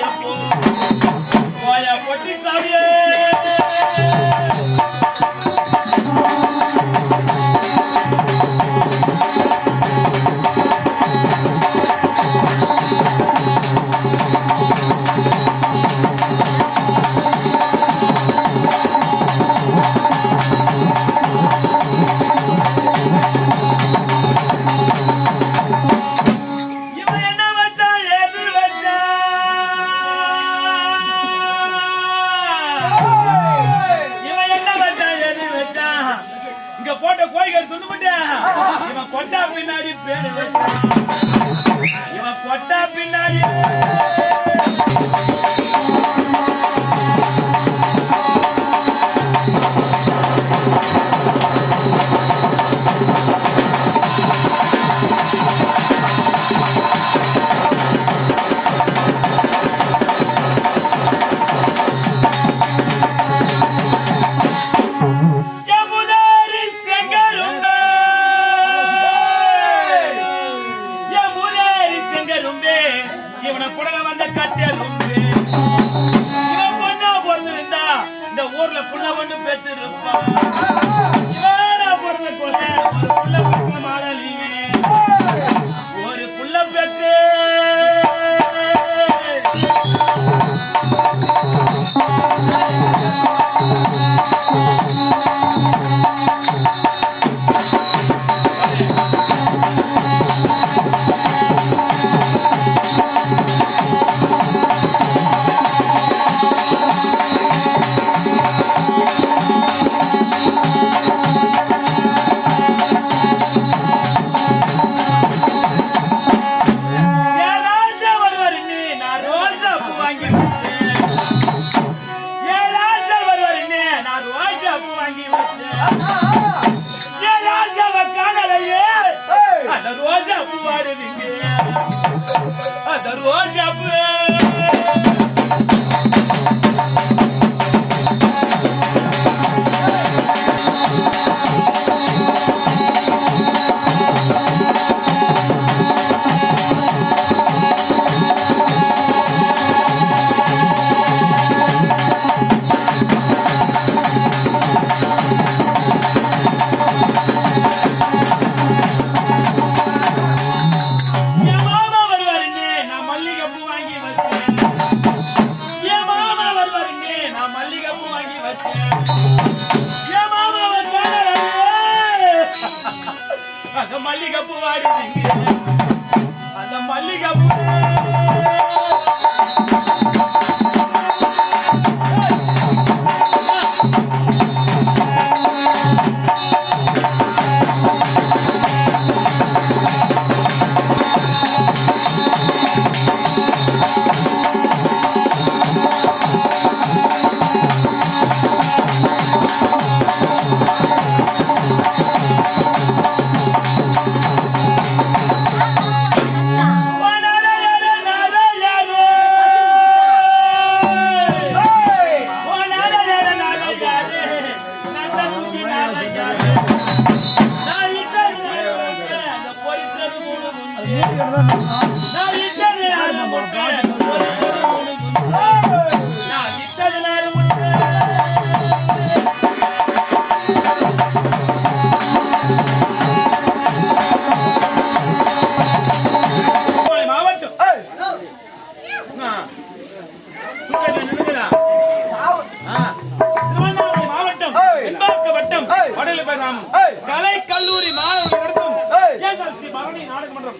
எப்போ போய பொட்டி சாமிய பின்னாடி பேடு வச்சான் இவன் கொட்டா பின்னாடி இந்த ஊர்ல புள்ளவன்னு பெற்றிருப்பான் அந்த வாங்கி வச்சேன். என் மாமாவை காணலையே. அந்த மல்லிகைப்பூ மாவட்டம் சூழலில் மாவட்டம் வட்டம் கிராமம் கலை கல்லூரி மாணவர்கள் பரணி நாடக மன்றம்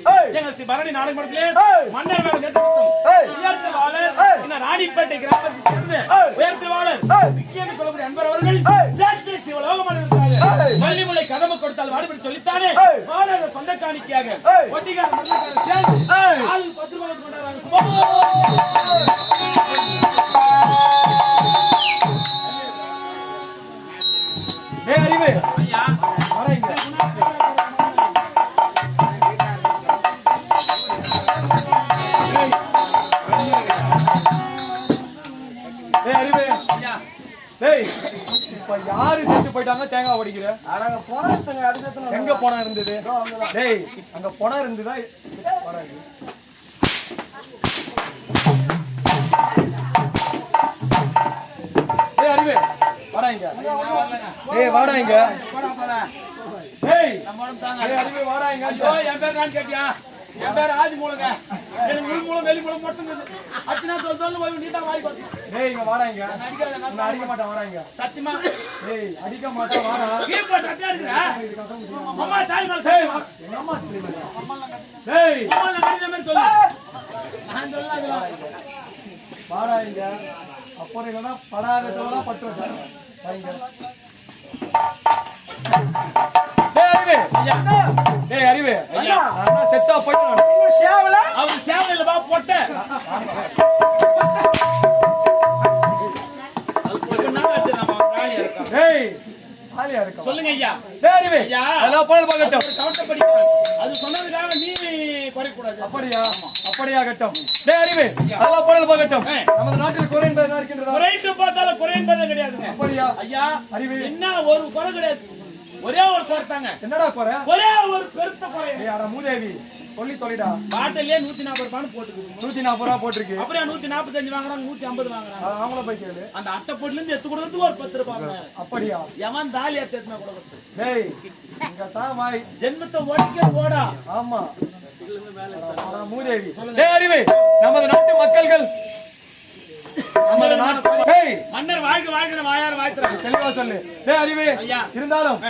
ஸ்ரீ பரணி நாடக மன்றத்திலே மன்னர் வேடம் ஏற்றுவிக்கும் உயர்த்தவாளர் இந்த ராணிப்பேட்டை கிராமத்தை சேர்ந்த உயர்த்தவாளர் முக்கியம் சொல்லக்கூடிய அன்பர் அவர்கள் சேர்த்து சிவலோகமான இருக்கிறாங்க பள்ளிமுலை கதவு கொடுத்தால் வாடுபடி சொல்லித்தானே? மாணவர் சொந்த காணிக்கையாக மன்னக்காரர் சேர்ந்து பத்து ரூபாய் கொண்டாடுறாங்க டேய் இப்ப யாரு செத்து போயிட்டாங்க? தேங்காய் உடைக்கிற அங்க போனா இருந்தாங்க எங்க போனா இருந்தது? டேய் அங்க டேய் அறிவே வாடா இங்க. டேய் வாடா இங்க. போடா போடா டேய் நம்ம உடம்பு தாங்க என் பேர் நான் கேட்டியா? என் பேர் ஆதி மூலங்க எனக்கு உள் மூலம், வெளி மூலம் மட்டும் தொல் போய் நீ தான் கொட்டு. ஏய் இங்க வாடா இங்க. நான் அடிக்க மாட்டேன் வாடா இங்க. சத்தியமா? ஏய் அடிக்க மாட்டேன் வாடா. கீழ் போட்டு கட்டியா இருக்கிற? அம்மா தாய் மேல அம்மா அம்மா. மாதிரி. சொல்லு. நான். வாடா இங்க. அப்புறம் இல்லைன்னா படாததெல்லாம் பட்டு டேய் அறிவு. டேய் அறிவு. ஐயா. நான் செத்தா போயிட்டு இன்னும் சேவல? அவரு சேவலையில பா போட்ட. சொல்லுங்க ஐயா. ஐயா. அதெல்லாம் போய் பார்க்கட்டும். அது சொன்னதுக்காக நீ குறைக்க கூடாது அப்படியா? அப்படியா கட்டும் அறிவு அதெல்லாம் போய் பார்க்கட்டும். நமது நாட்டில் குறை என்பது இருக்கின்றதா பார்த்தாலும் குறை என்பதே கிடையாதுங்க. அப்படியா? ஐயா அறிவு. என்ன ஒரு குறை கிடையாது. ஒரே ஒரு குறை தாங்க. என்னடா குறை? ஒரே ஒரு பெருத்த குறை ஏய் அட மூதேவி? சொல்லி தொலைடா. பாட்டிலே நூத்தி நாற்பது ரூபான்னு போட்டுருக்கு நூத்தி நாற்பது ரூபா போட்டிருக்கு. அப்புறம் நூத்தி நாற்பத்தஞ்சு வாங்குறாங்க நூத்தி ஐம்பது வாங்குறாங்க. அவங்கள போய் கேளு. அந்த அட்டை பொட்டில இருந்து எடுத்து கொடுக்கறதுக்கு ஒரு பத்து ரூபாய் வாங்குறாங்க. அப்படியா? எவன் தாலி எடுத்து எடுத்துனா கொடுக்கறது? டேய் இங்க தான் வாய். ஜென்மத்தை ஒழிக்கிற ஓடா ஆமா. மூதேவி. டேய் அறிவு நமது நாட்டு மக்கள்கள் மன்னர் வாழ்க்கை வாழ்க்கை வாயார வாழ்த்துறாங்க தெளிவா சொல்லு. டேய் அறிவு. இருந்தாலும்.